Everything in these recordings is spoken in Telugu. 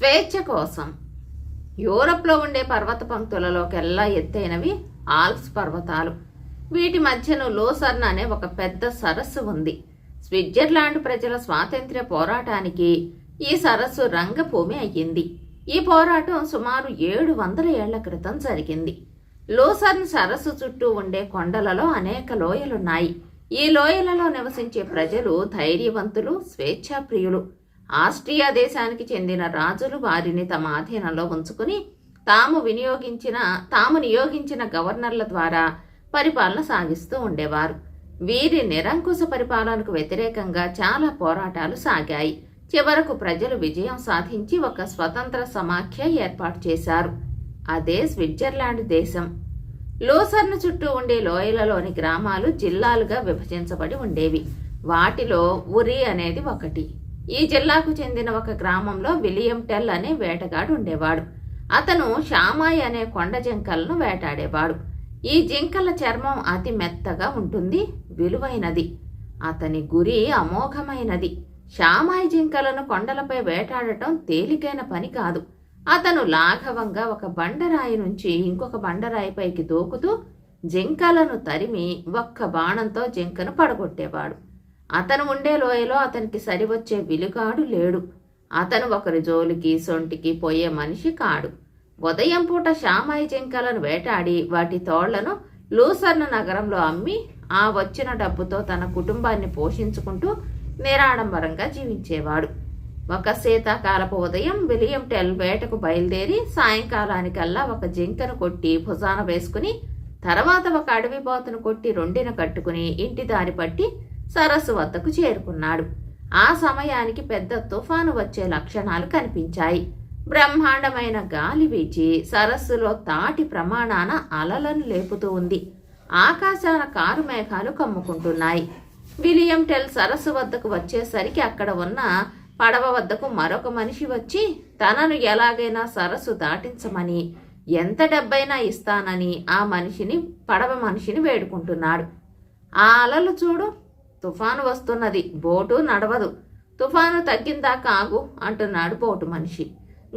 స్వేచ్ఛ కోసం యూరప్లో ఉండే పర్వత పంక్తులలోకెల్లా ఎత్తైనవి ఆల్ప్స్ పర్వతాలు. వీటి మధ్యను లోసర్న్ అనే ఒక పెద్ద సరస్సు ఉంది. స్విట్జర్లాండ్ ప్రజల స్వాతంత్ర్య పోరాటానికి ఈ సరస్సు రంగభూమి అయ్యింది. ఈ పోరాటం సుమారు ఏడు వందల ఏళ్ళ క్రితం జరిగింది. లోసర్న్ సరస్సు చుట్టూ ఉండే కొండలలో అనేక లోయలున్నాయి. ఈ లోయలలో నివసించే ప్రజలు ధైర్యవంతులు స్వేచ్ఛాప్రియులు. ఆస్ట్రియా దేశానికి చెందిన రాజులు వారిని తమ ఆధీనంలో ఉంచుకుని తాము వినియోగించిన తాము నియోగించిన గవర్నర్ల ద్వారా పరిపాలన సాగిస్తూ ఉండేవారు. వీరి నిరంకుశ పరిపాలనకు వ్యతిరేకంగా చాలా పోరాటాలు సాగాయి. చివరకు ప్రజలు విజయం సాధించి ఒక స్వతంత్ర సమాఖ్య ఏర్పాటు చేశారు. అదే స్విట్జర్లాండ్ దేశం. లోసర్ను చుట్టూ ఉండే లోయలలోని గ్రామాలు జిల్లాలుగా విభజించబడి ఉండేవి. వాటిలో ఉరి అనేది ఒకటి. ఈ జిల్లాకు చెందిన ఒక గ్రామంలో విలియం టెల్ అనే వేటగాడు ఉండేవాడు. అతను షామాయ్ అనే కొండ జింకలను వేటాడేవాడు. ఈ జింకల చర్మం అతి మెత్తగా ఉంటుంది విలువైనది. అతని గురి అమోఘమైనది. షామాయి జింకలను కొండలపై వేటాడటం తేలికైన పని కాదు. అతను లాఘవంగా ఒక బండరాయి నుంచి ఇంకొక బండరాయిపైకి దూకుతూ జింకలను తరిమి ఒక్క బాణంతో జింకను పడగొట్టేవాడు. అతను ఉండే లోయలో అతనికి సరివచ్చే విలుగాడు లేడు. అతను ఒకరి జోలికి సొంటికి పోయే మనిషి కాడు. ఉదయం పూట శామాయి జింకలను వేటాడి వాటి తోళ్ళను లూసర్న నగరంలో అమ్మి ఆ వచ్చిన డబ్బుతో తన కుటుంబాన్ని పోషించుకుంటూ నిరాడంబరంగా జీవించేవాడు. ఒక శీతాకాలపు ఉదయం విలియం టెల్ వేటకు బయలుదేరి సాయంకాలానికల్లా ఒక జింకను కొట్టి భుజాన వేసుకుని తర్వాత ఒక అడవి బాతును కొట్టి రొండిన కట్టుకుని ఇంటి దారి పట్టి సరస్సు వద్దకు చేరుకున్నాడు. ఆ సమయానికి పెద్ద తుఫాను వచ్చే లక్షణాలు కనిపించాయి. బ్రహ్మాండమైన గాలి వీచి సరస్సులో తాటి ప్రమాణాన అలలను లేపుతూ ఉంది. ఆకాశాన కారు మేఘాలు కమ్ముకుంటున్నాయి. విలియం టెల్ సరస్సు వద్దకు వచ్చేసరికి అక్కడ ఉన్న పడవ వద్దకు మరొక మనిషి వచ్చి తనను ఎలాగైనా సరస్సు దాటించమని ఎంత డబ్బైనా ఇస్తానని ఆ మనిషిని పడవ మనిషిని వేడుకుంటున్నాడు. ఆ అలలు చూడు తుఫాను వస్తున్నది బోటు నడవదు. తుఫాను తగ్గిందాకా ఆగు అంటున్నాడు బోటు మనిషి.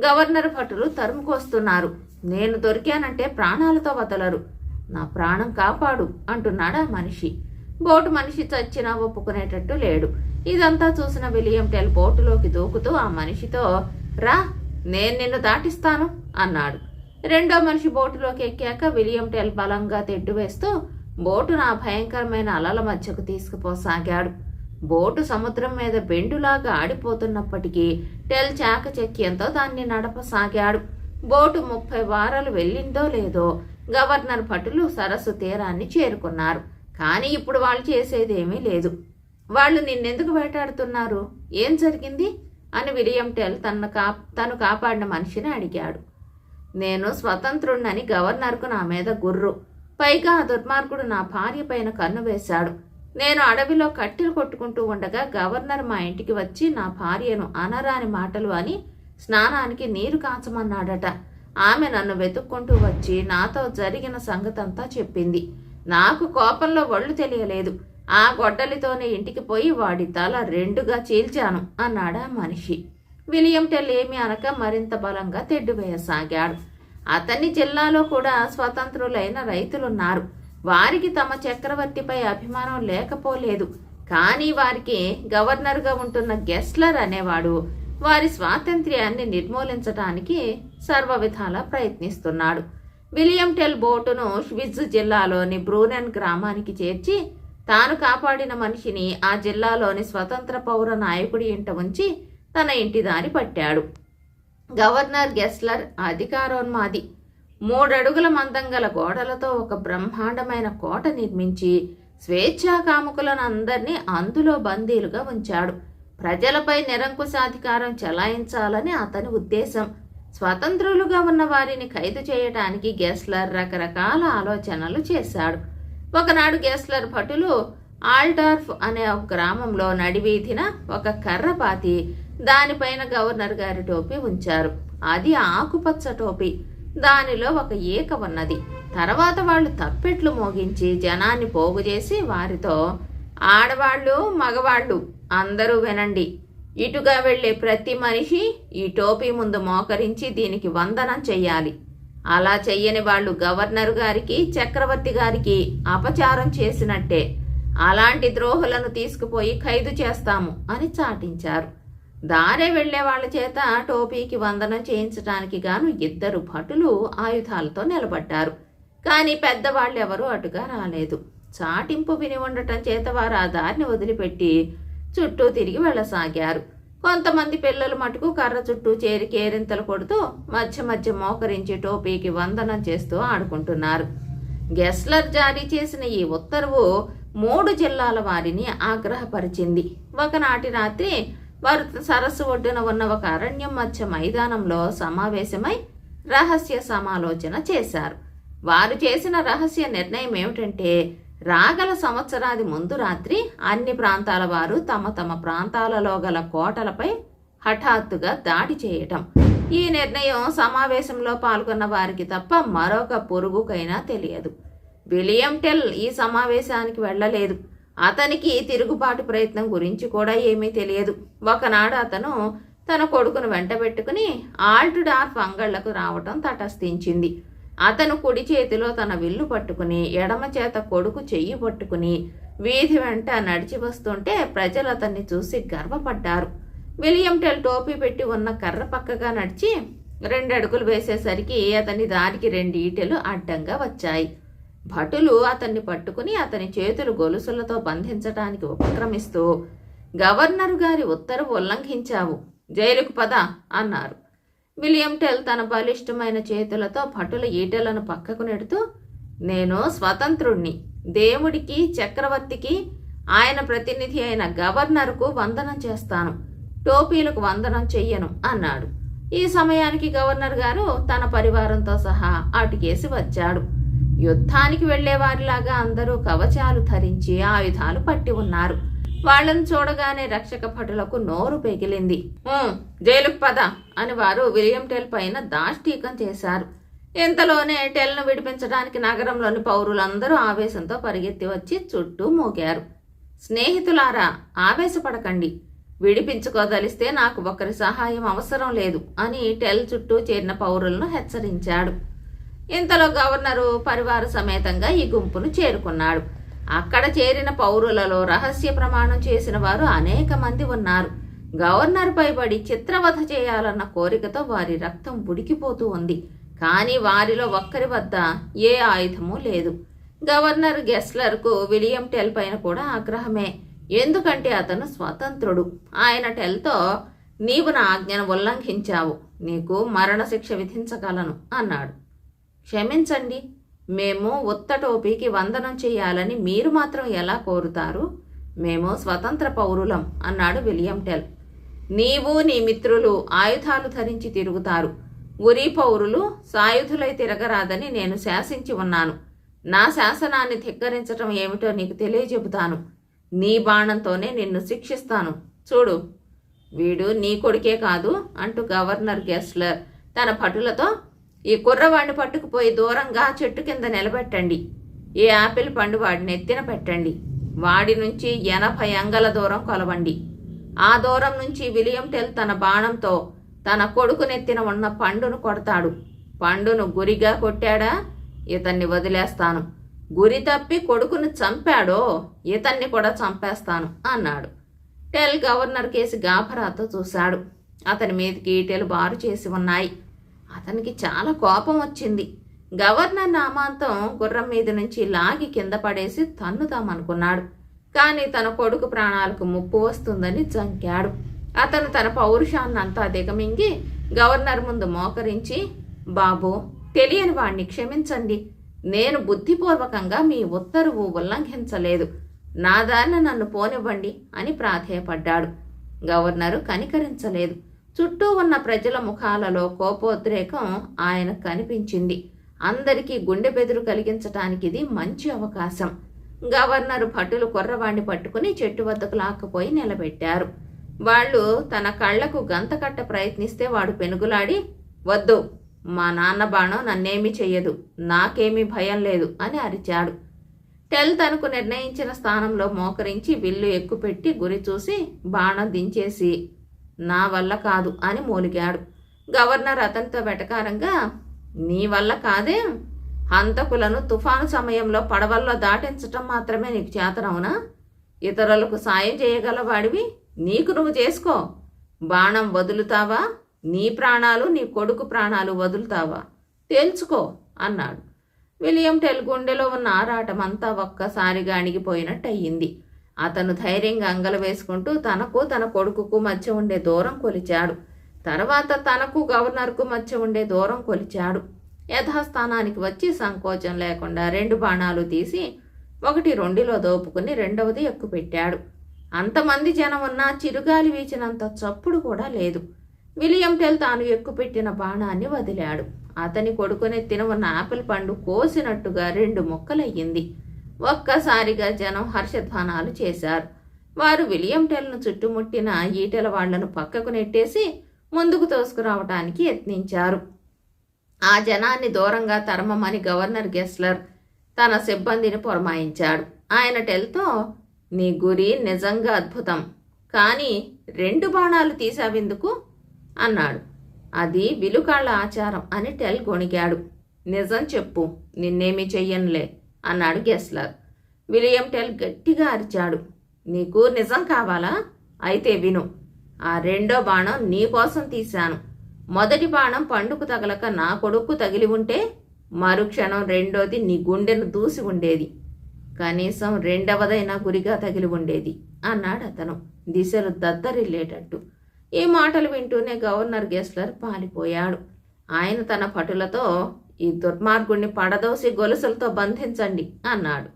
గవర్నర్ భటులు తరుముకొస్తున్నారు నేను దొరికానంటే ప్రాణాలతో వదలరు. నా ప్రాణం కాపాడు అంటున్నాడు ఆ మనిషి. బోటు మనిషి చచ్చినా ఒప్పుకునేటట్టు లేడు. ఇదంతా చూసిన విలియం టెల్ బోటులోకి దూకుతూ ఆ మనిషితో రా నేను నిన్ను దాటిస్తాను అన్నాడు. రెండో మనిషి బోటులోకి ఎక్కాక విలియం టెల్ బలంగా తెడ్డు వేస్తూ బోటు నా భయంకరమైన అలల మధ్యకు తీసుకుపోసాగాడు. బోటు సముద్రం మీద బెండులాగా ఆడిపోతున్నప్పటికీ టెల్ చాకచక్యంతో దాన్ని నడపసాగాడు. బోటు ముప్పై వారాలు వెళ్ళిందో లేదో గవర్నర్ భటులు సరస్సు తీరాన్ని చేరుకున్నారు. కానీ ఇప్పుడు వాళ్ళు చేసేదేమీ లేదు. వాళ్ళు నిన్నెందుకు వేటాడుతున్నారు? ఏం జరిగింది? అని విలియం టెల్ తన కా తను కాపాడిన మనిషిని అడిగాడు. నేను స్వతంత్రుణ్ణని గవర్నర్కు నా మీద గుర్రు. పైగా ఆ దుర్మార్గుడు నా భార్య పైన కన్ను వేశాడు. నేను అడవిలో కట్టెలు కొట్టుకుంటూ ఉండగా గవర్నర్ మా ఇంటికి వచ్చి నా భార్యను అనరాని మాటలు అని స్నానానికి నీరు కాచమన్నాడట. ఆమె నన్ను వెతుక్కుంటూ వచ్చి నాతో జరిగిన సంగతంతా చెప్పింది. నాకు కోపంలో ఒళ్ళు తెలియలేదు. ఆ గొడ్డలితోనే ఇంటికి పోయి వాడి తల రెండుగా చీల్చాను అన్నాడా మనిషి. విలియం టెల్ ఏమి అనక మరింత బలంగా తెడ్డు వేయసాగాడు అతని జిల్లాలో కూడా స్వతంత్రులైన రైతులున్నారు. వారికి తమ చక్రవర్తిపై అభిమానం లేకపోలేదు. కానీ వారికి గవర్నర్గా ఉంటున్న గెస్లర్ అనేవాడు వారి స్వాతంత్ర్యాన్ని నిర్మూలించడానికి సర్వ విధాలా ప్రయత్నిస్తున్నాడు. విలియం టెల్ బోటును స్విజ్ జిల్లాలోని బ్రూనెన్ గ్రామానికి చేర్చి తాను కాపాడిన మనిషిని ఆ జిల్లాలోని స్వతంత్ర పౌర నాయకుడి ఇంట ఉంచి తన ఇంటి దారి పట్టాడు. గవర్నర్ గెస్లర్ అధికారోన్మాది. మూడడుగుల మందం గల గోడలతో ఒక బ్రహ్మాండమైన కోట నిర్మించి స్వేచ్ఛా కాముకులను అందరినీ అందులో బందీలుగా ఉంచాడు. ప్రజలపై నిరంకుశాధికారం చెలాయించాలని అతని ఉద్దేశం. స్వతంత్రులుగా ఉన్న వారిని ఖైదు చేయటానికి గెస్లర్ రకరకాల ఆలోచనలు చేశాడు. ఒకనాడు గెస్లర్ భటులు ఆల్డార్ఫ్ అనే ఒక గ్రామంలో నడివీధిన ఒక కర్ర పాతి దానిపైన గవర్నర్ గారి టోపీ ఉంచారు. అది ఆకుపచ్చ టోపీ. దానిలో ఒక ఈక ఉన్నది. తర్వాత వాళ్ళు తప్పెట్లు మోగించి జనాన్ని పోగు చేసి వారితో ఆడవాళ్ళు మగవాళ్ళు అందరూ వినండి. ఇటుగా వెళ్ళే ప్రతి మనిషి ఈ టోపీ ముందు మోకరించి దీనికి వందనం చెయ్యాలి. అలా చెయ్యని వాళ్ళు గవర్నర్ గారికి చక్రవర్తి గారికి అపచారం చేసినట్టే. అలాంటి ద్రోహులను తీసుకుపోయి ఖైదు చేస్తాము అని చాటించారు. దారే వెళ్ళే వాళ్ళ చేత టోపీకి వందనం చేయించడానికి గాను ఇద్దరు భటులు ఆయుధాలతో నిలబడ్డారు. కానీ పెద్దవాళ్ళెవరూ అటుగా రాలేదు. చాటింపు విని ఉండటం చేత వారు ఆ దారిని వదిలిపెట్టి చుట్టూ తిరిగి వెళ్ళసాగారు. కొంతమంది పిల్లలు మటుకు కర్ర చుట్టూ చేరి కేరింతలు కొడుతూ మధ్య మధ్య మోకరించి టోపీకి వందనం చేస్తూ ఆడుకుంటున్నారు. గెస్లర్ జారీ చేసిన ఈ ఉత్తర్వు మూడు జిల్లాల వారిని ఆగ్రహపరిచింది. ఒకనాటి రాత్రి వారు సరస్సు ఒడ్డున ఉన్న ఒక అరణ్యం మధ్య మైదానంలో సమావేశమై రహస్య సమాలోచన చేశారు. వారు చేసిన రహస్య నిర్ణయం ఏమిటంటే రాగల సంవత్సరాది ముందు రాత్రి అన్ని ప్రాంతాల వారు తమ తమ ప్రాంతాలలో గల కోటలపై హఠాత్తుగా దాడి చేయటం. ఈ నిర్ణయం సమావేశంలో పాల్గొన్న వారికి తప్ప మరొక పొరుగుకైనా తెలియదు. విలియం టెల్ ఈ సమావేశానికి వెళ్ళలేదు. అతనికి తిరుగుబాటు ప్రయత్నం గురించి కూడా ఏమీ తెలియదు. ఒకనాడు అతను తన కొడుకును వెంటబెట్టుకుని ఆల్టుడార్ఫ్ అంగళ్ళకు రావటం తటస్థించింది. అతను కుడి చేతిలో తన విల్లు పట్టుకుని ఎడమ చేత కొడుకు చెయ్యి పట్టుకుని వీధి వెంట నడిచి వస్తుంటే ప్రజలు అతన్ని చూసి గర్వపడ్డారు. విలియం టెల్ టోపీ పెట్టి ఉన్న కర్ర పక్కగా నడిచి రెండు అడుగులు వేసేసరికి అతని దారికి రెండు ఈటెలు అడ్డంగా వచ్చాయి. భటులు అతన్ని పట్టుకుని అతని చేతులు గొలుసులతో బంధించటానికి ఉపక్రమిస్తూ గవర్నరు గారి ఉత్తర్వు ఉల్లంఘించావు జైలుకు పద అన్నారు. విలియం టెల్ తన బలిష్టమైన చేతులతో భటుల ఈటెలను పక్కకు నెడుతూ నేను స్వతంత్రుణ్ణి దేవుడికి చక్రవర్తికి ఆయన ప్రతినిధి అయిన గవర్నర్కు వందనం చేస్తాను టోపీలకు వందనం చెయ్యను అన్నాడు. ఈ సమయానికి గవర్నర్ గారు తన పరివారంతో సహా అటుకేసి వచ్చాడు. యుద్ధానికి వెళ్ళేవారిలాగా అందరూ కవచాలు ధరించి ఆయుధాలు పట్టి ఉన్నారు. వాళ్ళని చూడగానే రక్షక భటులకు నోరు పెగిలింది. జైలుకు పద అని వారు విలియం టెల్ పైన దాష్టీకం చేశారు. ఇంతలోనే టెల్ను విడిపించడానికి నగరంలోని పౌరులందరూ ఆవేశంతో పరిగెత్తి వచ్చి చుట్టూ మోగారు. స్నేహితులారా ఆవేశపడకండి. విడిపించుకోదలిస్తే నాకు ఒకరి సహాయం అవసరం లేదు అని టెల్ చుట్టూ చేరిన పౌరులను హెచ్చరించాడు. ఇంతలో గవర్నరు పరివార సమేతంగా ఈ గుంపును చేరుకున్నాడు. అక్కడ చేరిన పౌరులలో రహస్య ప్రమాణం చేసిన వారు అనేక మంది ఉన్నారు. గవర్నర్ పైబడి చిత్రవధ చేయాలన్న కోరికతో వారి రక్తం ఉడికిపోతూ ఉంది. కానీ వారిలో ఒక్కరి వద్ద ఏ ఆయుధము లేదు. గవర్నర్ గెస్లర్కు విలియం టెల్ పైన కూడా ఆగ్రహమే. ఎందుకంటే అతను స్వతంత్రుడు. ఆయన టెల్తో నీవు నా ఆజ్ఞను ఉల్లంఘించావు. నీకు మరణశిక్ష విధించగలను అన్నాడు. క్షమించండి. మేము ఉత్త టోపీకి వందనం చేయాలని మీరు మాత్రం ఎలా కోరుతారు? మేము స్వతంత్ర పౌరులం అన్నాడు విలియం టెల్. నీవు నీ మిత్రులు ఆయుధాలు ధరించి తిరుగుతారు. ఉరి పౌరులు సాయుధులై తిరగరాదని నేను శాసించి ఉన్నాను. నా శాసనాన్ని ధిక్కరించటం ఏమిటో నీకు తెలియజెబుతాను. నీ బాణంతోనే నిన్ను శిక్షిస్తాను. చూడు. వీడు నీ కొడుకే కాదు అంటూ గవర్నర్ గెస్లర్ తన భటులతో ఈ కుర్రవాడిని పట్టుకుపోయి దూరంగా చెట్టు కింద నిలబెట్టండి. ఈ ఆపిల్ పండు వాడిని ఎత్తిన పెట్టండి. వాడి నుంచి ఎనభై అంగల దూరం కొలవండి. ఆ దూరం నుంచి విలియం టెల్ తన బాణంతో తన కొడుకునెత్తిన ఉన్న పండును కొడతాడు. పండును గురిగా కొట్టాడా? ఇతన్ని వదిలేస్తాను. గురి తప్పి కొడుకును చంపాడో? ఇతన్ని కూడా చంపేస్తాను అన్నాడు. టెల్ గవర్నర్ కేసి గాభరాతో చూశాడు. అతని మీదకి ఈటెలు బారు చేసి ఉన్నాయి. అతనికి చాలా కోపం వచ్చింది. గవర్నర్ నామాంతం గుర్రం మీద నుంచి లాగి కింద పడేసి తన్నుతామనుకున్నాడు కానీ తన కొడుకు ప్రాణాలకు ముప్పు వస్తుందని జంకాడు. అతను తన పౌరుషాన్నంతా దిగమింగి గవర్నర్ ముందు మోకరించి బాబు తెలియని వాణ్ణి క్షమించండి. నేను బుద్ధిపూర్వకంగా మీ ఉత్తర్వు ఉల్లంఘించలేదు. నా దారిన నన్ను పోనివ్వండి అని ప్రాధేయపడ్డాడు. గవర్నరు కనికరించలేదు. చుట్టూ ఉన్న ప్రజల ముఖాలలో కోపోద్రేకం ఆయన కనిపించింది. అందరికీ గుండె బెదురు కలిగించటానికి ఇది మంచి అవకాశం. గవర్నరు భటులు కుర్రవాణ్ణి పట్టుకుని చెట్టు వద్దకు లాక్కుపోయి నిలబెట్టారు. వాళ్ళు తన కళ్ళకు గంతకట్ట ప్రయత్నిస్తే వాడు పెనుగులాడి వద్దు మా నాన్న బాణం నన్నేమీ చెయ్యదు నాకేమీ భయం లేదు అని అరిచాడు. టెల్ తనకు నిర్ణయించిన స్థానంలో మోకరించి విల్లు ఎక్కుపెట్టి గురి చూసి బాణం దించేసి నా వల్ల కాదు అని మూలిగాడు. గవర్నర్ అతనితో వెటకారంగా నీ వల్ల కాదే. హంతకులను తుఫాను సమయంలో పడవల్లో దాటించటం మాత్రమే నీకు చేతనవునా? ఇతరులకు సాయం చేయగలవాడివి? నీకు నువ్వు చేసుకో. బాణం వదులుతావా? నీ ప్రాణాలు నీ కొడుకు ప్రాణాలు వదులుతావా? తేల్చుకో అన్నాడు. విలియం టెల్ గుండెలో ఉన్న ఆరాటం అంతా ఒక్కసారిగా అణిగిపోయినట్టయింది. అతను ధైర్యంగా అంగలు వేసుకుంటూ తనకు తన కొడుకుకు మధ్య ఉండే దూరం కొలిచాడు. తర్వాత తనకు గవర్నర్కు మధ్య ఉండే దూరం కొలిచాడు. యథాస్థానానికి వచ్చి సంకోచం లేకుండా రెండు బాణాలు తీసి ఒకటి రెండులో దోపుకుని రెండవది ఎక్కుపెట్టాడు. అంతమంది జనం ఉన్నా చిరుగాలి వీచినంత చప్పుడు కూడా లేదు. విలియం టెల్ తాను ఎక్కుపెట్టిన బాణాన్ని వదిలాడు. అతని కొడుకునెత్తిన ఉన్న ఆపిల్ పండు కోసినట్టుగా రెండు ముక్కలయ్యింది. ఒక్కసారిగా జనం హర్షధ్వానాలు చేశారు. వారు విలియం టెల్ను చుట్టుముట్టిన ఈటెల వాళ్ళను పక్కకు నెట్టేసి ముందుకు తోసుకురావటానికి యత్నించారు. ఆ జనాన్ని దూరంగా తరమమని గవర్నర్ గెస్లర్ తన సిబ్బందిని పురమాయించాడు. ఆయన టెల్తో నీ గురి నిజంగా అద్భుతం. కానీ రెండు బాణాలు తీసావెందుకు అన్నాడు. అది విలుకాళ్ళ ఆచారం అని టెల్ గొణిగాడు. నిజం చెప్పు. నిన్నేమీ చెయ్యనులే. అన్నాడు గెస్లర్. విలియం టెల్ గట్టిగా అరిచాడు. నీకు నిజం కావాలా? అయితే విను. ఆ రెండో బాణం నీకోసం తీశాను. మొదటి బాణం పండుకు తగలక నా కొడుకు తగిలి ఉంటే మరుక్షణం రెండోది నీ గుండెను దూసి ఉండేది. కనీసం రెండవదైనా గురిగా తగిలి ఉండేది అన్నాడు అతను. దిశలు దద్దరిల్లేటట్టు. ఈ మాటలు వింటూనే గవర్నర్ గెస్లర్ పాలిపోయాడు. ఆయన తన పటులతో ఈ దుర్మార్గుణ్ణి పడదోసి గొలుసులతో బంధించండి అన్నాడు.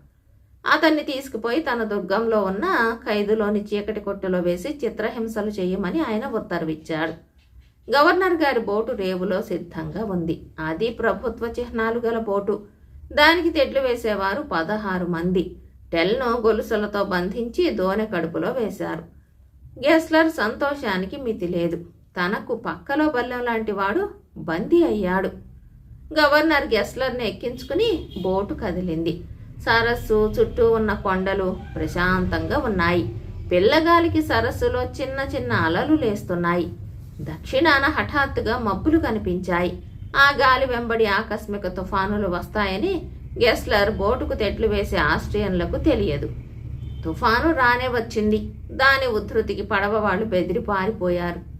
అతన్ని తీసుకుపోయి తన దుర్గంలో ఉన్న ఖైదులోని చీకటి కొట్టులో వేసి చిత్రహింసలు చేయమని ఆయన ఉత్తర్విచ్చాడు. గవర్నర్ గారి బోటు రేవులో సిద్ధంగా ఉంది. అది ప్రభుత్వ చిహ్నాలు గల బోటు. దానికి తెడ్లు వేసేవారు పదహారు మంది. టెల్ను గొలుసులతో బంధించి దోనె కడుపులో వేశారు. గెస్లర్ సంతోషానికి మితి లేదు తనకు పక్కలో బల్లెం లాంటి వాడు బందీ అయ్యాడు. గవర్నర్ గెస్లర్ని ఎక్కించుకుని బోటు కదిలింది. సరస్సు చుట్టూ ఉన్న కొండలు ప్రశాంతంగా ఉన్నాయి. పిల్లగాలికి సరస్సులో చిన్న చిన్న అలలు లేస్తున్నాయి. దక్షిణాన హఠాత్తుగా మబ్బులు కనిపించాయి. ఆ గాలి వెంబడి ఆకస్మిక తుఫానులు వస్తాయని గెస్లర్ బోటుకు తెట్లు వేసే ఆస్ట్రియన్లకు తెలియదు. తుఫాను రానే వచ్చింది. దాని ఉధృతికి పడవ వాళ్ళు బెదిరి పారిపోయారు.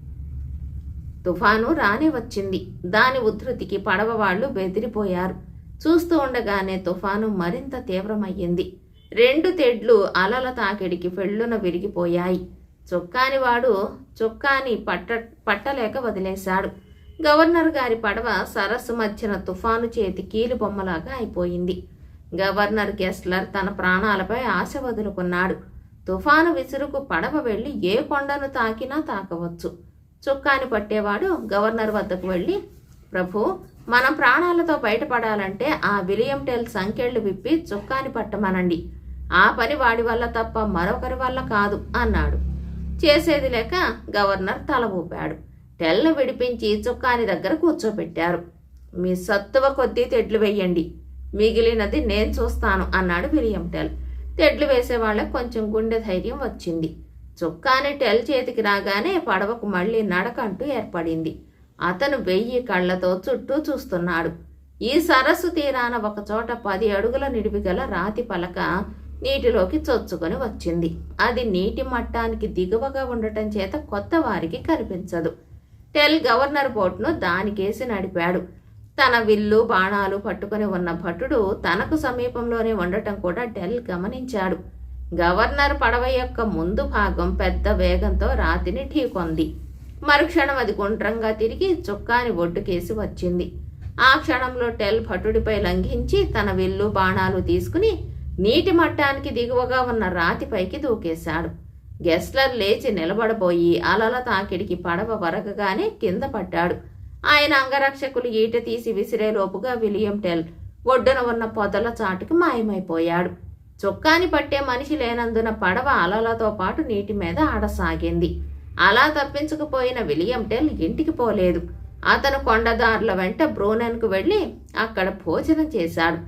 తుఫాను రానే వచ్చింది. దాని ఉధృతికి పడవ వాళ్ళు బెదిరిపోయారు. చూస్తూ ఉండగానే తుఫాను మరింత తీవ్రమయ్యింది. రెండు తెడ్లు అలల తాకిడికి ఫెళ్ళున విరిగిపోయాయి. చొక్కాని వాడు చొక్కాని పట్ట పట్టలేక వదిలేశాడు. గవర్నర్ గారి పడవ సరస్సు మధ్యన తుఫాను చేతి కీలు బొమ్మలాగా అయిపోయింది. గవర్నర్ గెస్లర్ తన ప్రాణాలపై ఆశ వదులుకున్నాడు. తుఫాను విసురుకు పడవ వెళ్ళి ఏ కొండను తాకినా తాకవచ్చు. చుక్కాని పట్టేవాడు గవర్నర్ వద్దకు వెళ్ళి ప్రభు మనం ప్రాణాలతో బయటపడాలంటే ఆ విలియం టెల్ సంకెళ్ళు విప్పి చుక్కాని పట్టమనండి. ఆ పని వాడి వల్ల తప్ప మరొకరి వల్ల కాదు అన్నాడు. చేసేది లేక గవర్నర్ తల ఊపాడు. టెల్ను విడిపించి చుక్కాని దగ్గర కూర్చోబెట్టారు మీ సత్తువ కొద్దీ తెడ్లు వేయండి మిగిలినది నేను చూస్తాను అన్నాడు విలియం టెల్. తెడ్లు వేసేవాళ్ళకి కొంచెం గుండె ధైర్యం వచ్చింది. చుక్కాని టెల్ చేతికి రాగానే పడవకు మళ్ళీ నడకంటూ ఏర్పడింది. అతను వెయ్యి కళ్ళతో చుట్టూ చూస్తున్నాడు. ఈ సరస్సు తీరాన ఒకచోట పది అడుగుల నిడివిగల రాతి పలక నీటిలోకి చొచ్చుకొని వచ్చింది. అది నీటి మట్టానికి దిగువగా ఉండటం చేత కొత్త వారికి కనిపించదు. టెల్ గవర్నర్ బోట్ను దానికేసి నడిపాడు. తన విల్లు బాణాలు పట్టుకొని ఉన్న భటుడు తనకు సమీపంలోనే ఉండటం కూడా టెల్ గమనించాడు. గవర్నర్ పడవ యొక్క ముందు భాగం పెద్ద వేగంతో రాతిని ఢీకొంది. మరుక్షణం అది గుండ్రంగా తిరిగి చుక్కాని ఒడ్డుకేసి వచ్చింది. ఆ క్షణంలో టెల్ భటుడిపై లంఘించి తన విల్లు బాణాలు తీసుకుని నీటి మట్టానికి దిగువగా ఉన్న రాతిపైకి దూకేశాడు. గెస్లర్ లేచి నిలబడబోయి అలల తాకిడికి పడవ వరకగానే కింద పడ్డాడు. ఆయన అంగరక్షకులు ఈట తీసి విసిరేలోపుగా విలియం టెల్ ఒడ్డున ఉన్న పొదల చాటుకు మాయమైపోయాడు. చొక్కాని పట్టే మనిషి లేనందున పడవ అలలతో పాటు నీటి మీద ఆడసాగింది. అలా తప్పించుకుపోయిన విలియం టెల్ ఇంటికి పోలేదు. అతను కొండదారుల వెంట బ్రూనెన్కు వెళ్ళి అక్కడ భోజనం చేశాడు.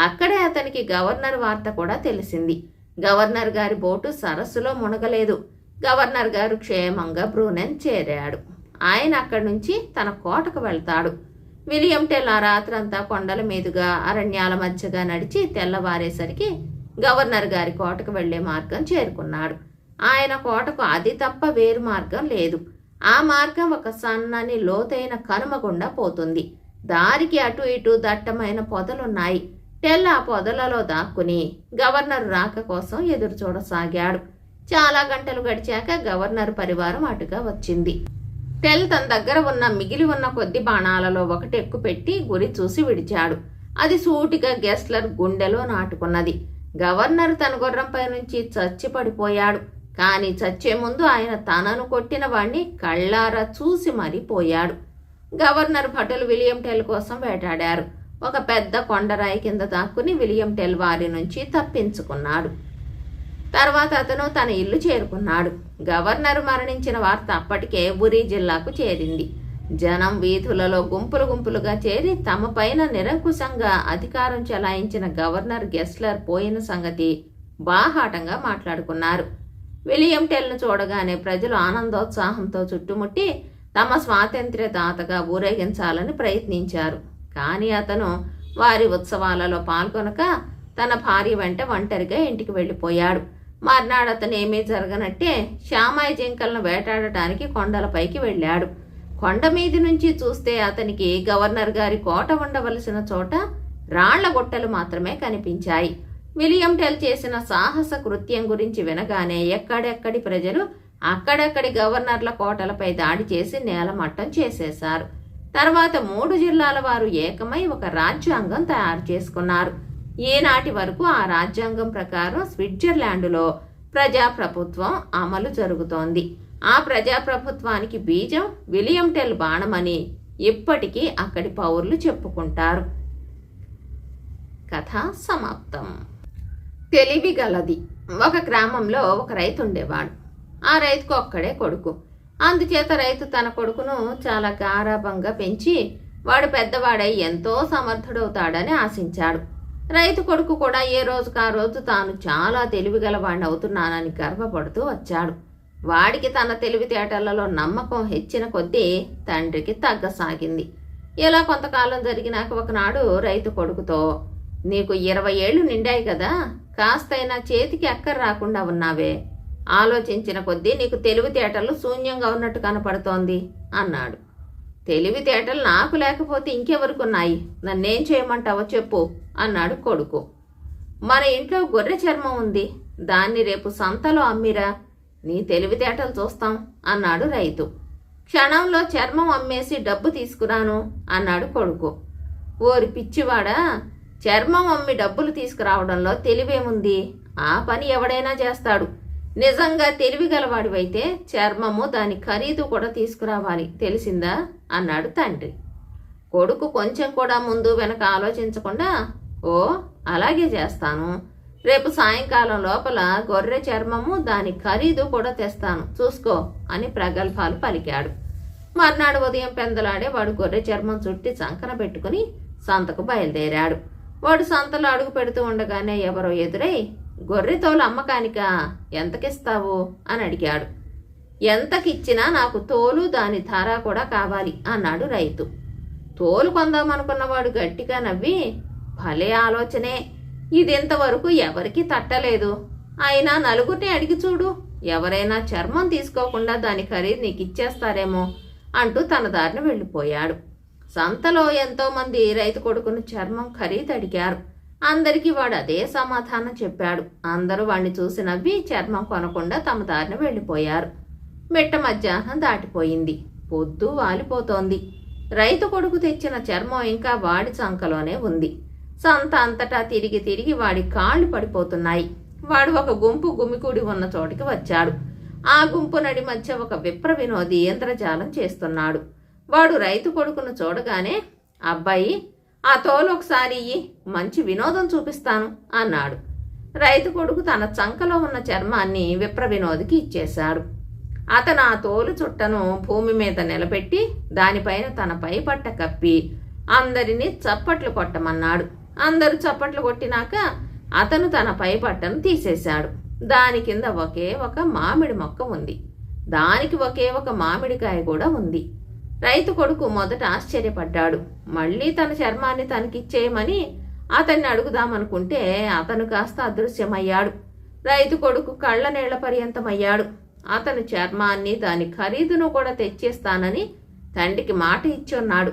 అక్కడే అతనికి గవర్నర్ వార్త కూడా తెలిసింది. గవర్నర్ గారి బోటు సరస్సులో మునగలేదు. గవర్నర్ గారు క్షేమంగా బ్రూనెన్ చేరాడు. ఆయన అక్కడి నుంచి తన కోటకు వెళ్తాడు. విలియం టెల్ ఆ రాత్రంతా కొండల మీదుగా అరణ్యాల మధ్యగా నడిచి తెల్లవారేసరికి గవర్నర్ గారి కోటకు వెళ్ళే మార్గం చేరుకున్నాడు. ఆయన కోటకు అది తప్ప వేరు మార్గం లేదు. ఆ మార్గం ఒక సన్నని లోతైన కనుమ గుండా పోతుంది. దారికి అటు ఇటు దట్టమైన పొదలున్నాయి. టెల్ ఆ పొదలలో దాక్కుని గవర్నర్ రాక కోసం ఎదురు చూడసాగాడు చాలా గంటలు గడిచాక గవర్నర్ పరివారం అటుగా వచ్చింది. టెల్ తన దగ్గర ఉన్న మిగిలి ఉన్న కొద్ది బాణాలలో ఒకటి ఎక్కుపెట్టి గురి చూసి విడిచాడు. అది సూటిగా గెస్లర్ గుండెలో నాటుకున్నది. గవర్నర్ తన గుర్రంపై నుంచి చచ్చి పడిపోయాడు. కానీ చచ్చే ముందు ఆయన తనను కొట్టిన వాణ్ణి కళ్ళారా చూసి మరీ పోయాడు గవర్నర్ భటులు విలియం టెల్ కోసం వేటాడారు. ఒక పెద్ద కొండరాయి కింద దాక్కుని విలియం టెల్ వారి నుంచి తప్పించుకున్నాడు. తర్వాత అతను తన ఇల్లు చేరుకున్నాడు. గవర్నర్ మరణించిన వార్త అప్పటికే ఉరి జిల్లాకు చేరింది. జనం వీధులలో గుంపులు గుంపులుగా చేరి తమ పైన నిరంకుశంగా అధికారం చెలాయించిన గవర్నర్ గెస్లర్ పోయిన సంగతి బాహాటంగా మాట్లాడుకున్నారు. విలియం టెల్ను చూడగానే ప్రజలు ఆనందోత్సాహంతో చుట్టుముట్టి తమ స్వాతంత్ర్య దాతగా ఊరేగించాలని ప్రయత్నించారు. కానీ అతను వారి ఉత్సవాలలో పాల్గొనక తన భార్య వెంట ఒంటరిగా ఇంటికి వెళ్ళిపోయాడు. మర్నాడు అతను ఏమీ జరగనట్టే శ్యామాయి జింకలను వేటాడటానికి కొండలపైకి వెళ్ళాడు. కొండ మీది నుంచి చూస్తే అతనికి గవర్నర్ గారి కోట ఉండవలసిన చోట రాళ్ళ గుట్టలు మాత్రమే కనిపించాయి. విలియం టెల్ చేసిన సాహస కృత్యం గురించి వినగానే ఎక్కడెక్కడి ప్రజలు అక్కడక్కడి గవర్నర్ల కోటలపై దాడి చేసి నేలమట్టం చేసేశారు. తర్వాత మూడు జిల్లాల వారు ఏకమై ఒక రాజ్యాంగం తయారు చేసుకున్నారు. ఈనాటి వరకు ఆ రాజ్యాంగం ప్రకారం స్విట్జర్లాండ్లో ప్రజాప్రభుత్వం అమలు జరుగుతోంది. ఆ ప్రజాప్రభుత్వానికి బీజం విలియం టెల్ బాణమని ఇప్పటికీ అక్కడి పౌరులు చెప్పుకుంటారు. కథ సమాప్తం. తెలివి గలది. ఒక గ్రామంలో ఒక రైతు ఉండేవాడు. ఆ రైతుకు ఒక్కడే కొడుకు. అందుచేత రైతు తన కొడుకును చాలా గారాభంగా పెంచి వాడు పెద్దవాడై ఎంతో సమర్థుడవుతాడని ఆశించాడు. రైతు కొడుకు కూడా ఏ రోజుకు ఆ రోజు తాను చాలా తెలివిగలవాడిని అవుతున్నానని గర్వపడుతూ వచ్చాడు. వాడికి తన తెలివితేటలలో నమ్మకం హెచ్చిన కొద్దీ తండ్రికి తగ్గసాగింది. ఇలా కొంతకాలం జరిగినాక ఒకనాడు రైతు కొడుకుతో నీకు ఇరవై ఏళ్ళు నిండాయి కదా కాస్తైనా చేతికి అక్కర రాకుండా ఉన్నావే. ఆలోచించిన కొద్దీ నీకు తెలివితేటలు శూన్యంగా ఉన్నట్టు కనపడుతోంది అన్నాడు. తెలివితేటలు నాకు లేకపోతే ఇంకెవరికున్నాయి? నన్నేం చేయమంటావో చెప్పు అన్నాడు కొడుకు. మన ఇంట్లో గొర్రె చర్మం ఉంది. దాన్ని రేపు సంతలో అమ్మిరా. నీ తెలివితేటలు చూస్తాం అన్నాడు రైతు. క్షణంలో చర్మం అమ్మేసి డబ్బు తీసుకురాను అన్నాడు కొడుకు. ఓరి పిచ్చివాడా చర్మం అమ్మి డబ్బులు తీసుకురావడంలో తెలివేముంది? ఆ పని ఎవడైనా చేస్తాడు. నిజంగా తెలివి గలవాడివైతే చర్మము దాని ఖరీదు కూడా తీసుకురావాలి తెలిసిందా? అన్నాడు తండ్రి. కొడుకు కొంచెం కూడా ముందు వెనక ఆలోచించకుండా ఓ అలాగే చేస్తాను రేపు సాయంకాలం లోపల గొర్రె చర్మము దాని ఖరీదు కూడా తెస్తాను. చూసుకో అని ప్రగల్భాలు పలికాడు. మర్నాడు ఉదయం పెందలాడే వాడు గొర్రె చర్మం చుట్టి చంకన పెట్టుకుని సంతకు బయలుదేరాడు. వాడు సంతలో అడుగు పెడుతూ ఉండగానే ఎవరో ఎదురై గొర్రె తోలు అమ్మకానికా? ఎంతకిస్తావు? అని అడిగాడు. ఎంతకిచ్చినా నాకు తోలు దాని ధార కూడా కావాలి అన్నాడు రైతు. తోలు కొందామనుకున్నవాడు గట్టిగా నవ్వి భలే ఆలోచనే ఇదింతవరకు ఎవరికి తట్టలేదు. అయినా నలుగురిని అడిగి చూడు. ఎవరైనా చర్మం తీసుకోకుండా దాని ఖరీదు నీకు ఇచ్చేస్తారేమో అంటూ తన దారిన వెళ్ళిపోయాడు. సంతలో ఎంతోమంది రైతు కొడుకును చర్మం ఖరీదు అడిగారు. అందరికీ వాడు అదే సమాధానం చెప్పాడు. అందరూ వాడిని చూసి నవ్వి చర్మం కొనకుండా తమ దారిన వెళ్ళిపోయారు. మిట్ట మధ్యాహ్నం దాటిపోయింది. పొద్దు వాలిపోతోంది. రైతు కొడుకు తెచ్చిన చర్మం ఇంకా వాడి చంకలోనే ఉంది. సంత అంతటా తిరిగి తిరిగి వాడి కాళ్ళు పడిపోతున్నాయి. వాడు ఒక గుంపు గుమికూడి ఉన్న చోటికి వచ్చాడు. ఆ గుంపు నడి మధ్య ఒక విప్ర వినోది ఇంద్రజాలం చేస్తున్నాడు. వాడు రైతు కొడుకును చూడగానే అబ్బాయి ఆ తోలు ఒకసారి మంచి వినోదం చూపిస్తాను అన్నాడు. రైతు కొడుకు తన చంకలో ఉన్న చర్మాన్ని విప్ర వినోదికి ఇచ్చేశాడు. అతను ఆ తోలు చుట్టను భూమి మీద నిలబెట్టి దానిపైన తన పైపట్ట కప్పి అందరినీ చప్పట్లు కొట్టమన్నాడు. అందరూ చప్పట్లు కొట్టినాక అతను తన పై పట్టను తీసేశాడు. దాని కింద ఒకే ఒక మామిడి మొక్క ఉంది. దానికి ఒకే ఒక మామిడికాయ కూడా ఉంది. రైతు కొడుకు మొదట ఆశ్చర్యపడ్డాడు. మళ్ళీ తన చర్మాన్ని తనకిచ్చేయమని అతన్ని అడుగుదామనుకుంటే అతను కాస్త అదృశ్యమయ్యాడు. రైతు కొడుకు కళ్ళ నీళ్ళ పర్యంతమయ్యాడు. అతను చర్మాన్ని దాని ఖరీదును కూడా తెచ్చేస్తానని తండ్రికి మాట ఇచ్చున్నాడు.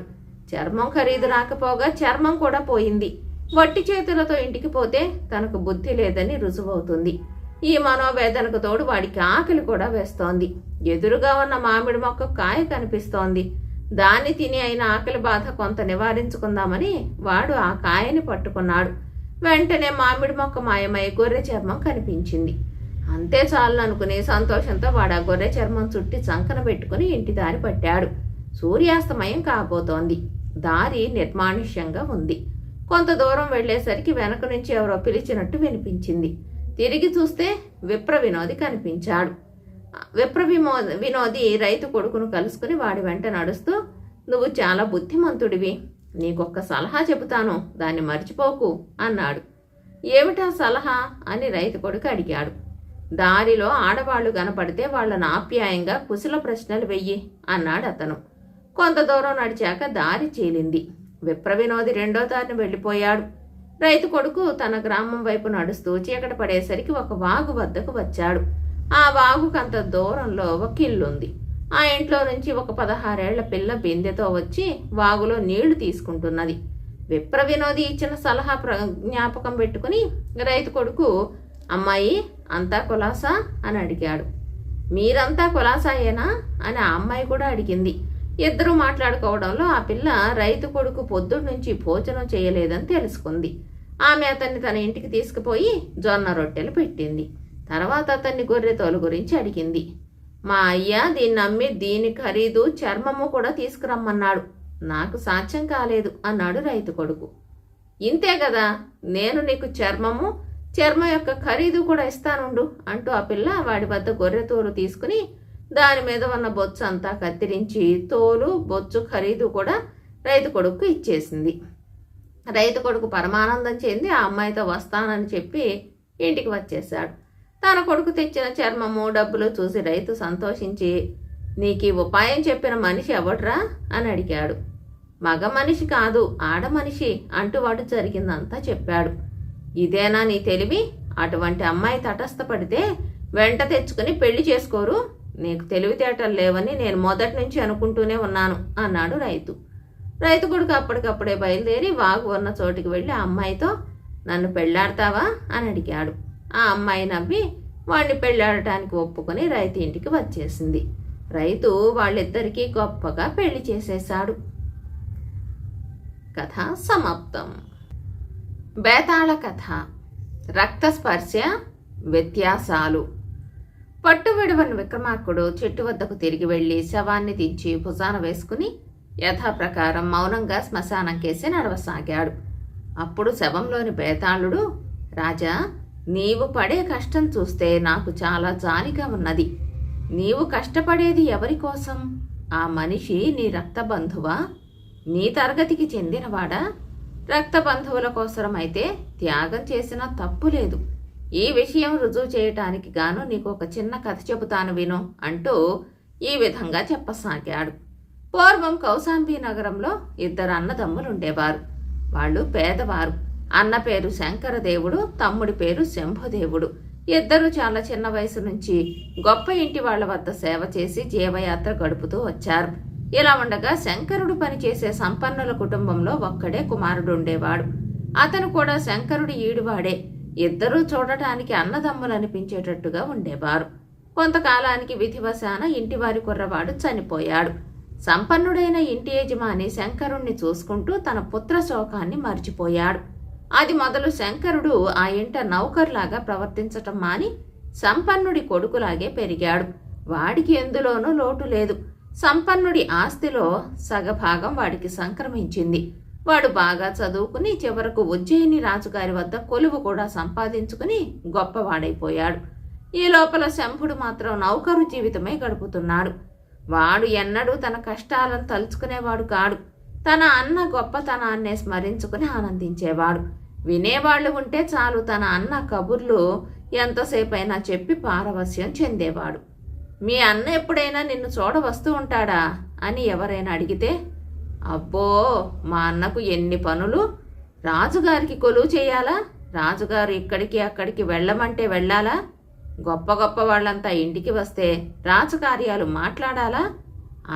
చర్మం ఖరీదు రాకపోగా చర్మం కూడా పోయింది. వట్టి చేతులతో ఇంటికి పోతే తనకు బుద్ధి లేదని రుజువవుతుంది. ఈ మనోవేదనకు తోడు వాడికి ఆకలి కూడా వేస్తోంది. ఎదురుగా ఉన్న మామిడి మొక్క కాయ కనిపిస్తోంది. దాన్ని తిని అయిన ఆకలి బాధ కొంత నివారించుకుందామని వాడు ఆ కాయని పట్టుకున్నాడు. వెంటనే మామిడి మొక్క మాయమై గొర్రె చర్మం కనిపించింది. అంతే చాలు అనుకుని సంతోషంతో వాడు ఆ గొర్రె చర్మం చుట్టి చంకన పెట్టుకుని ఇంటి దారి పట్టాడు. సూర్యాస్తమయం కాబోతోంది. దారి నిర్మానుష్యంగా ఉంది. కొంత దూరం వెళ్ళేసరికి వెనక నుంచి ఎవరో పిలిచినట్టు వినిపించింది. తిరిగి చూస్తే విప్ర వినోది కనిపించాడు. విప్ర విమో వినోది రైతు కొడుకును కలుసుకుని వాడి వెంట నడుస్తూ నువ్వు చాలా బుద్ధిమంతుడివి. నీకొక్క సలహా చెబుతాను. దాన్ని మర్చిపోకు అన్నాడు. ఏమిటా సలహా? అని రైతు కొడుకు అడిగాడు. దారిలో ఆడవాళ్ళు కనపడితే వాళ్ళను ఆప్యాయంగా కుశల ప్రశ్నలు వెయ్యి అన్నాడు అతను. కొంత దూరం నడిచాక దారి చీలింది. విప్ర వినోది రెండో దారిని వెళ్ళిపోయాడు. రైతు కొడుకు తన గ్రామం వైపు నడుస్తూ చీకటి పడేసరికి ఒక వాగు వద్దకు వచ్చాడు. ఆ వాగుకంత దూరంలో ఒక ఇల్లుంది ఆ ఇంట్లో నుంచి ఒక పదహారేళ్ళ పిల్ల బిందెతో వచ్చి వాగులో నీళ్ళు తీసుకుంటున్నది. విప్ర వినోది ఇచ్చిన సలహా ప్ర జ్ఞాపకం పెట్టుకుని రైతు కొడుకు అమ్మాయి అంతా కులాసా? అని అడిగాడు. మీరంతా కులాసాయేనా? అని ఆ అమ్మాయి కూడా అడిగింది. ఇద్దరు మాట్లాడుకోవడంలో ఆ పిల్ల రైతు కొడుకు పొద్దున్నుంచి భోజనం చేయలేదని తెలుసుకుంది. ఆమె అతన్ని తన ఇంటికి తీసుకుపోయి జొన్న రొట్టెలు పెట్టింది. తర్వాత అతన్ని గొర్రె తోలు గురించి అడిగింది. మా అయ్య దీన్ని అమ్మి దీని ఖరీదు చర్మము కూడా తీసుకురమ్మన్నాడు. నాకు సాధ్యం కాలేదు అన్నాడు రైతు కొడుకు. ఇంతే కదా నేను నీకు చర్మము చర్మం యొక్క ఖరీదు కూడా ఇస్తానుండు అంటూ ఆ పిల్ల వాడి వద్ద గొర్రె తోలు తీసుకుని దాని మీద ఉన్న బొచ్చు అంతా కత్తిరించి తోలు బొచ్చు ఖరీదు కూడా రైతు కొడుకు ఇచ్చేసింది. రైతు కొడుకు పరమానందం చెంది ఆ అమ్మాయితో వస్తానని చెప్పి ఇంటికి వచ్చేశాడు. తన కొడుకు తెచ్చిన చర్మము డబ్బులు చూసి రైతు సంతోషించి నీకు ఈ ఉపాయం చెప్పిన మనిషి ఎవడ్రా? అని అడిగాడు. మగ మనిషి కాదు ఆడ మనిషి అంటూ వాడు జరిగిందంతా చెప్పాడు. ఇదేనా నీ తెలివి? అటువంటి అమ్మాయి తటస్థపడితే వెంట తెచ్చుకుని పెళ్ళి చేసుకోరు. నీకు తెలివితేటలు లేవని నేను మొదటి నుంచి అనుకుంటూనే ఉన్నాను అన్నాడు రైతు. రైతు కొడుకు అప్పటికప్పుడే బయలుదేరి వాగు ఉన్న చోటికి వెళ్ళి ఆ అమ్మాయితో నన్ను పెళ్ళాడతావా అని అడిగాడు. ఆ అమ్మాయి నవ్వి వాడిని పెళ్ళాడటానికి ఒప్పుకొని రైతు ఇంటికి వచ్చేసింది. రైతు వాళ్ళిద్దరికీ గొప్పగా పెళ్ళి చేసేశాడు. కథ సమాప్తం. బేతాళ కథ. రక్తస్పర్శ వ్యత్యాసాలు. పట్టు విడవని విక్రమార్కుడు చెట్టు వద్దకు తిరిగి వెళ్ళి శవాన్ని దించి భుజాన వేసుకుని యథాప్రకారం మౌనంగా శ్మశానం కేసి నడవసాగాడు. అప్పుడు శవంలోని బేతాళుడు రాజా నీవు పడే కష్టం చూస్తే నాకు చాలా జాలిగా ఉన్నది. నీవు కష్టపడేది ఎవరి కోసం? ఆ మనిషి నీ రక్తబంధువా నీ తరగతికి చెందినవాడా? రక్తబంధువుల కోసమైతే త్యాగం చేసినా తప్పు లేదు. ఈ విషయం రుజువు చేయటానికి గాను నీకు ఒక చిన్న కథ చెబుతాను విను అంటూ ఈ విధంగా చెప్పసాగాడు. పూర్వం కౌశాంబి నగరంలో ఇద్దరు అన్నదమ్ములు ఉండేవారు వాళ్ళు పేదవారు. అన్న పేరు శంకరదేవుడు తమ్ముడి పేరు శంభుదేవుడు. ఇద్దరు చాలా చిన్న వయసు నుంచి గొప్ప ఇంటి వాళ్ళ వద్ద సేవ చేసి జీవయాత్ర గడుపుతూ వచ్చారు. ఇలా ఉండగా శంకరుడు పనిచేసే సంపన్నుల కుటుంబంలో ఒక్కడే కుమారుడు ఉండేవాడు అతను కూడా శంకరుడి ఈడువాడే. ఇద్దరూ చూడటానికి అన్నదమ్ములు అనిపించేటట్టుగా ఉండేవారు. కొంతకాలానికి విధివశాన ఇంటివారి కుర్రవాడు చనిపోయాడు. సంపన్నుడైన ఇంటి యజమాని శంకరుణ్ణి చూసుకుంటూ తన పుత్ర శోకాన్ని మర్చిపోయాడు. అది మొదలు శంకరుడు ఆ ఇంట నౌకర్లాగా ప్రవర్తించటం మాని సంపన్నుడి కొడుకులాగే పెరిగాడు. వాడికి ఎందులోనూ లోటు లేదు. సంపన్నుడి ఆస్తిలో సగభాగం వాడికి సంక్రమించింది. వాడు బాగా చదువుకుని చివరకు ఉజ్జయిని రాజుగారి వద్ద కొలువు కూడా సంపాదించుకుని గొప్పవాడైపోయాడు. ఈ లోపల శంభుడు మాత్రం నౌకరు జీవితమే గడుపుతున్నాడు. వాడు ఎన్నడూ తన కష్టాలను తలుచుకునేవాడు కాడు. తన అన్న గొప్పతనాన్నే స్మరించుకుని ఆనందించేవాడు. వినేవాళ్ళు ఉంటే చాలు తన అన్న కబుర్లు ఎంతసేపైనా చెప్పి పారవస్యం చెందేవాడు. మీ అన్న ఎప్పుడైనా నిన్ను చూడవస్తూ ఉంటాడా? అని ఎవరైనా అడిగితే అబ్బో మా అన్నకు ఎన్ని పనులు? రాజుగారికి కొలువు చేయాలా? రాజుగారు ఇక్కడికి అక్కడికి వెళ్ళమంటే వెళ్ళాలా? గొప్ప గొప్ప వాళ్ళంతా ఇంటికి వస్తే రాజకార్యాలు మాట్లాడాలా?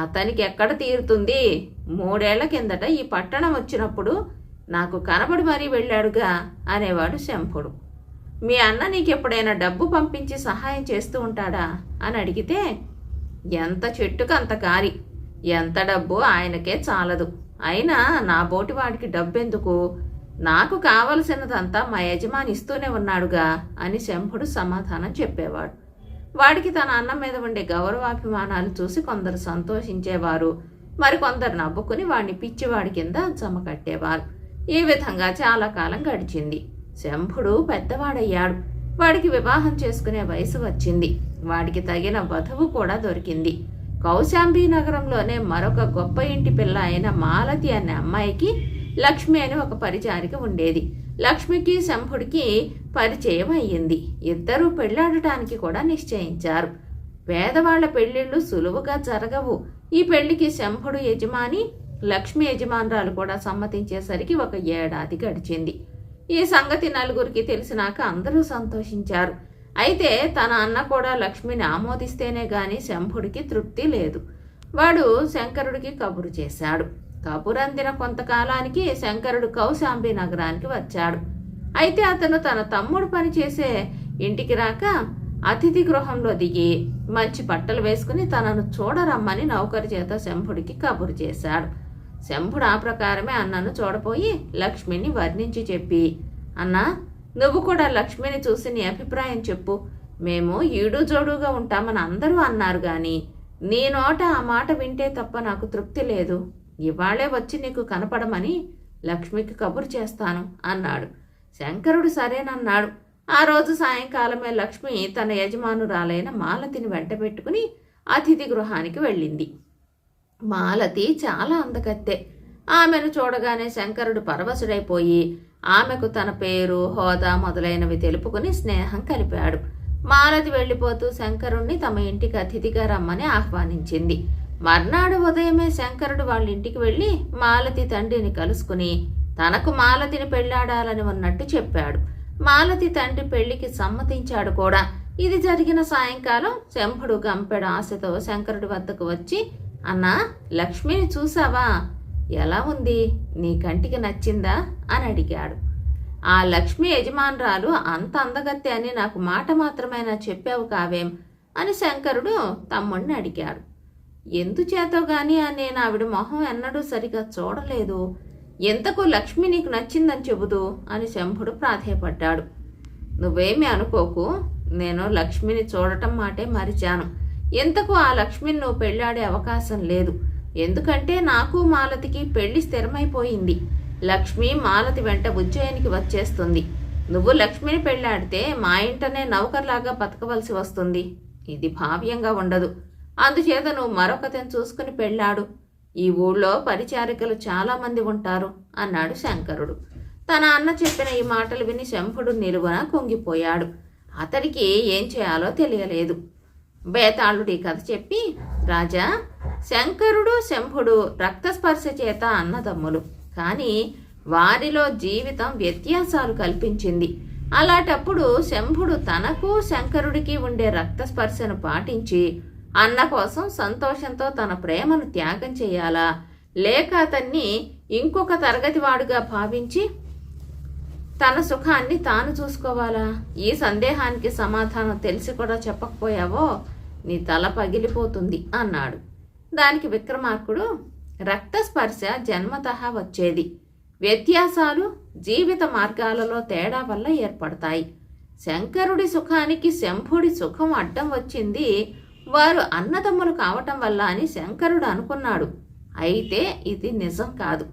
అతనికి ఎక్కడ తీరుతుంది? మూడేళ్ళ కిందట ఈ పట్టణం వచ్చినప్పుడు నాకు కనబడి మరీ వెళ్ళాడుగా అనేవాడు శంభుడు మీ అన్న నీకెప్పుడైనా డబ్బు పంపించి సహాయం చేస్తూ ఉంటాడా? అని అడిగితే ఎంత చెట్టుకు అంత కారి. ఎంత డబ్బు ఆయనకే చాలదు. అయినా నా బోటి వాడికి డబ్బెందుకు? నాకు కావలసినదంతా మా యజమాని ఇస్తూనే ఉన్నాడుగా అని శంభుడు సమాధానం చెప్పేవాడు. వాడికి తన అన్నం మీద ఉండే గౌరవాభిమానాలు చూసి కొందరు సంతోషించేవారు. మరికొందరు నవ్వుకుని వాడిని పిచ్చివాడి కింద జమ కట్టేవారు. ఈ విధంగా చాలా కాలం గడిచింది. శంభుడు పెద్దవాడయ్యాడు. వాడికి వివాహం చేసుకునే వయసు వచ్చింది. వాడికి తగిన వధువు కూడా దొరికింది. కౌశాంబి నగరంలోనే మరొక గొప్ప ఇంటి పిల్ల అయిన మాలతి అనే అమ్మాయికి లక్ష్మి అని ఒక పరిచారిక ఉండేది. లక్ష్మికి శంభుడికి పరిచయం అయ్యింది. ఇద్దరూ పెళ్ళాడటానికి కూడా నిశ్చయించారు. పేదవాళ్ళ పెళ్ళిళ్ళు సులువుగా జరగవు. ఈ పెళ్ళికి శంభుడు యజమాని లక్ష్మి యజమానురాలు కూడా సమ్మతించేసరికి ఒక ఏడాది గడిచింది. ఈ సంగతి నలుగురికి తెలిసినాక అందరూ సంతోషించారు. అయితే తన అన్న కూడా లక్ష్మిని ఆమోదిస్తేనే గాని శంభుడికి తృప్తి లేదు. వాడు శంకరుడికి కబురు చేశాడు. కబురు అందిన కొంతకాలానికి శంకరుడు కౌశాంబి నగరానికి వచ్చాడు. అయితే అతను తన తమ్ముడు పనిచేసే ఇంటికి రాక అతిథి గృహంలో దిగి మంచి బట్టలు వేసుకుని తనను చూడరమ్మని నౌకరి చేత శంభుడికి కబురు చేశాడు. శంభుడు ఆ ప్రకారమే అన్నను చూడపోయి లక్ష్మిని వర్ణించి చెప్పి అన్నా నువ్వు కూడా లక్ష్మిని చూసి నీ అభిప్రాయం చెప్పు. మేము ఈడు జోడుగా ఉంటామని అందరూ అన్నారు గాని నీ నోట ఆ మాట వింటే తప్ప నాకు తృప్తి లేదు. ఇవాళే వచ్చి నీకు కనపడమని లక్ష్మికి కబురు చేస్తాను అన్నాడు. శంకరుడు సరేనన్నాడు. ఆ రోజు సాయంకాలమే లక్ష్మి తన యజమానురాలైన మాలతిని వెంట పెట్టుకుని అతిథి గృహానికి వెళ్ళింది. మాలతి చాలా అందకత్తె. ఆమెను చూడగానే శంకరుడు పరవశుడైపోయి ఆమెకు తన పేరు హోదా మొదలైనవి తెలుపుకుని స్నేహం కలిపాడు. మాలతి వెళ్ళిపోతూ శంకరుణ్ణి తమ ఇంటికి అతిథిగా రమ్మని ఆహ్వానించింది. మర్నాడు ఉదయమే శంకరుడు వాళ్ళ ఇంటికి వెళ్ళి మాలతి తండ్రిని కలుసుకుని తనకు మాలతిని పెళ్ళాడాలని ఉన్నట్టు చెప్పాడు. మాలతి తండ్రి పెళ్ళికి సమ్మతించాడు కూడా. ఇది జరిగిన సాయంకాలం శంభుడు గంపెడు ఆశతో శంకరుడి వద్దకు వచ్చి అన్నా లక్ష్మిని చూసావా? ఎలా ఉంది? నీ కంటికి నచ్చిందా? అని అడిగాడు. ఆ లక్ష్మి యజమానురాలు అంత అందగత్తె అని నాకు మాట మాత్రమైనా చెప్పావు కావేం అని శంకరుడు తమ్ముడిని అడిగాడు. ఎందుచేతో గాని నేను ఆవిడ మొహం ఎన్నడూ సరిగా చూడలేదు. ఎంతకు లక్ష్మి నీకు నచ్చిందని చెబుదు? అని శంభుడు ప్రాధేయపడ్డాడు. నువ్వేమి అనుకోకు. నేను లక్ష్మిని చూడటం మాటే మరిచాను. ఎంతకు ఆ లక్ష్మిని నువ్వు పెళ్ళాడే అవకాశం లేదు? ఎందుకంటే నాకు మాలతికి పెళ్ళి స్థిరమైపోయింది. లక్ష్మి మాలతి వెంట ఉజ్జయినికి వచ్చేస్తుంది. నువ్వు లక్ష్మిని పెళ్ళాడితే మా ఇంటనే నౌకర్లాగా బతకవలసి వస్తుంది. ఇది భావ్యంగా ఉండదు. అందుచేత నువ్వు మరొకతను చూసుకుని పెళ్ళాడు ఈ ఊళ్ళో పరిచారికలు చాలా మంది ఉంటారు అన్నాడు శంకరుడు. తన అన్న చెప్పిన ఈ మాటలు విని శంభుడు నిలువున కుంగిపోయాడు. అతడికి ఏం చేయాలో తెలియలేదు. బేతాళుడి కథ చెప్పి రాజా శంకరుడు శంభుడు రక్తస్పర్శ చేత అన్నదమ్ములు. కానీ వారిలో జీవితం వ్యత్యాసాలు కల్పించింది. అలాంటప్పుడు శంభుడు తనకు శంకరుడికి ఉండే రక్తస్పర్శను పాటించి అన్న కోసం సంతోషంతో తన ప్రేమను త్యాగం చేయాలా? లేక అతన్ని ఇంకొక తరగతి వాడుగా భావించి తన సుఖాన్ని తాను చూసుకోవాలా? ఈ సందేహానికి సమాధానం తెలిసి కూడా చెప్పకపోయావో నీ తల పగిలిపోతుంది అన్నాడు. దానికి విక్రమార్కుడు రక్తస్పర్శ జన్మత వచ్చేది. వ్యత్యాసాలు జీవిత మార్గాలలో తేడా వల్ల ఏర్పడతాయి. శంకరుడి సుఖానికి శంభుడి సుఖం అడ్డం వచ్చింది. వారు అన్నదమ్ములు కావటం వల్ల అని శంకరుడు అనుకున్నాడు. అయితే ఇది నిజం కాదు.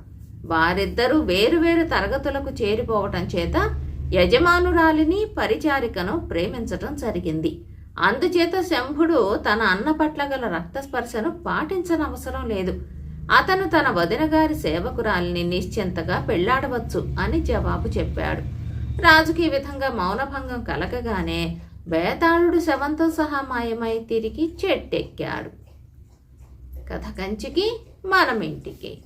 వారిద్దరూ వేరువేరు తరగతులకు చేరిపోవటం చేత యజమానురాలిని పరిచారికను ప్రేమించటం జరిగింది. అందుచేత శంభుడు తన అన్న పట్ల గల రక్తస్పర్శను పాటించనవసరం లేదు. అతను తన వదిన గారి సేవకురాలిని నిశ్చింతగా పెళ్ళాడవచ్చు అని జవాబు చెప్పాడు. రాజుకి ఈ విధంగా మౌనభంగం కలగగానే బేతాళుడు శవంతో సహా మాయమై తిరిగి చెట్టెక్కాడు. కథ కంచికి మనమింటికి.